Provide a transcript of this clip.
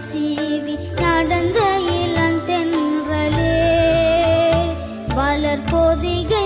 சீவி நடந்த இளந்தென்றலே வளர்போதிகள்